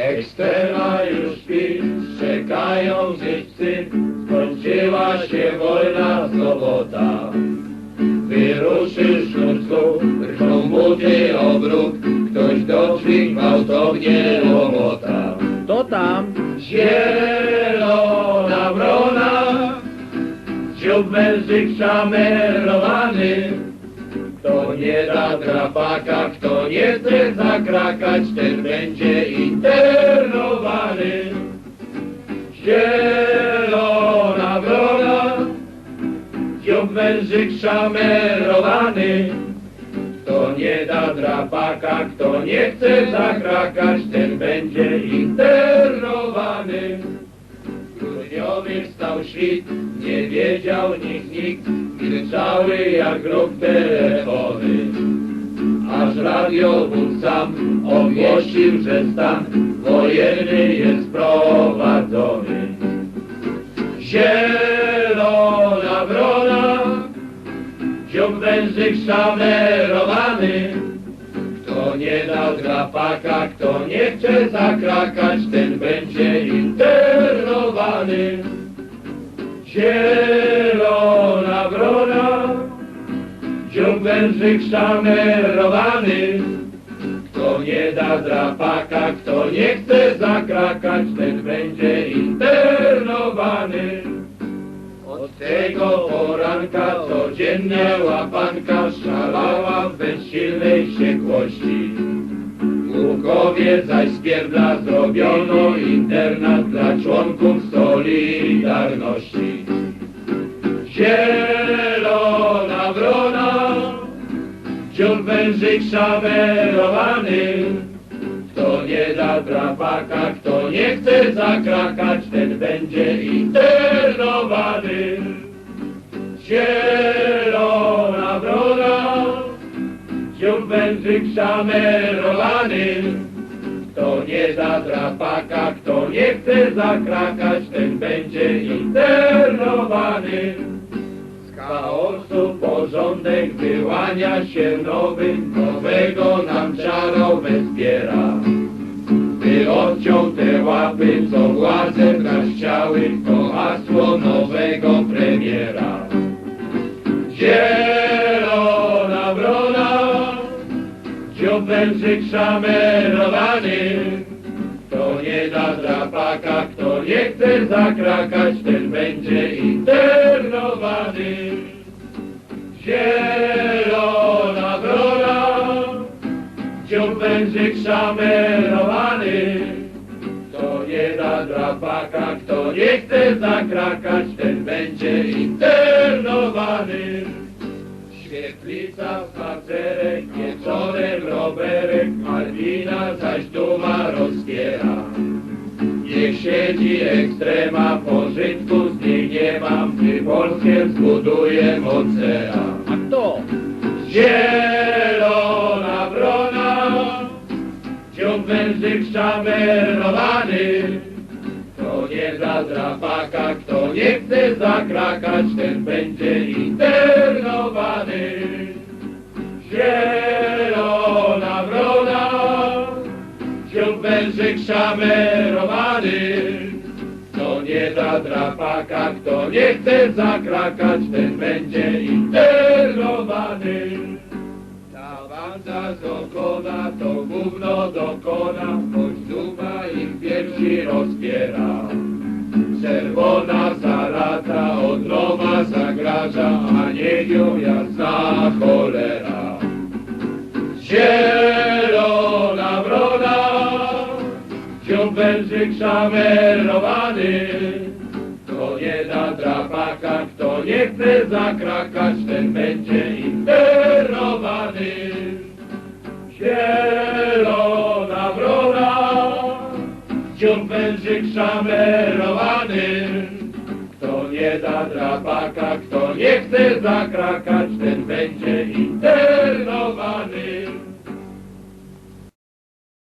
Ekstrema już śpi, czekają życzcy, skończyła się wojna sobota. Wyruszył sznurców, rżą buty obrót, ktoś do drzwi gwałtownie łomota. To tam. Zielona wrona, dziób mężyk szamerowany, kto nie da drapaka, kto nie chce zakrakać, ten będzie internowany. Zielona wrona, dziób mężyk szamerowany, kto nie da drapaka, kto nie chce zakrakać, ten będzie internowany. Grudniowy stał świt, nie wiedział nikt, nikt, jak grób telefony. Aż radiowóz sam ogłosił, że stan wojenny jest prowadzony. Zielona wrona, dziób wężyk szamerowany, kto nie dał drapaka, kto nie chce zakrakać, ten będzie internowany. Zielona wrona, dziób wężyk szamerowany, kto nie da drapaka, kto nie chce zakrakać, ten będzie internowany. Od tego poranka codziennie łapanka szalała w bezsilnej wściekłości. Łukowie zaś z pierdla zrobiono internat dla członków Solidarności. Zielona wrona, dziób wężyk szamerowany, kto nie da drapaka, kto nie chce zakrakać, ten będzie internowany. Zielona wrona, dziób wężyk szamerowany, kto nie da drapaka, kto nie chce zakrakać, ten będzie internowany. Porządek wyłania się nowy, nowego nam czarowe zbiera. By odciął te łapy, co władze brać chciały, to hasło nowego premiera. Zielona wrona, dziób wężyk szamerowany, kto nie da drapaka, kto nie chce zakrakać, ten będzie internowany. Zielona wrona, dziób wężyk szamerowany, kto nie da drapaka, kto nie chce zakrakać, ten będzie internowany. Świetlica, spacerek, wieczorem rowerek, Malwina zaś duma rozpiera. Niech siedzi ekstrema, pożytku z niej nie mam, gdy Polskę zbuduję mocera. Zielona wrona, dziób wężyk szamerowany. Kto nie da drapaka, kto nie chce zakrakać, ten będzie internowany. Zielona wrona, dziób wężyk szamerowany. Kto nie da drapaka, kto nie chce zakrakać, ten będzie internowany. Ta banda z okona to gówno dokona, choć dupa ich piersi rozpiera. Czerwona zalata od nowa zagraża, a niech ją jasna cholera. Zielona wężyk szamerowany, kto nie da drapaka, kto nie chce zakrakać, ten będzie internowany. Zielona wrona, dziób wężyk szamerowany, kto nie da drapaka, kto nie chce zakrakać, ten będzie internowany.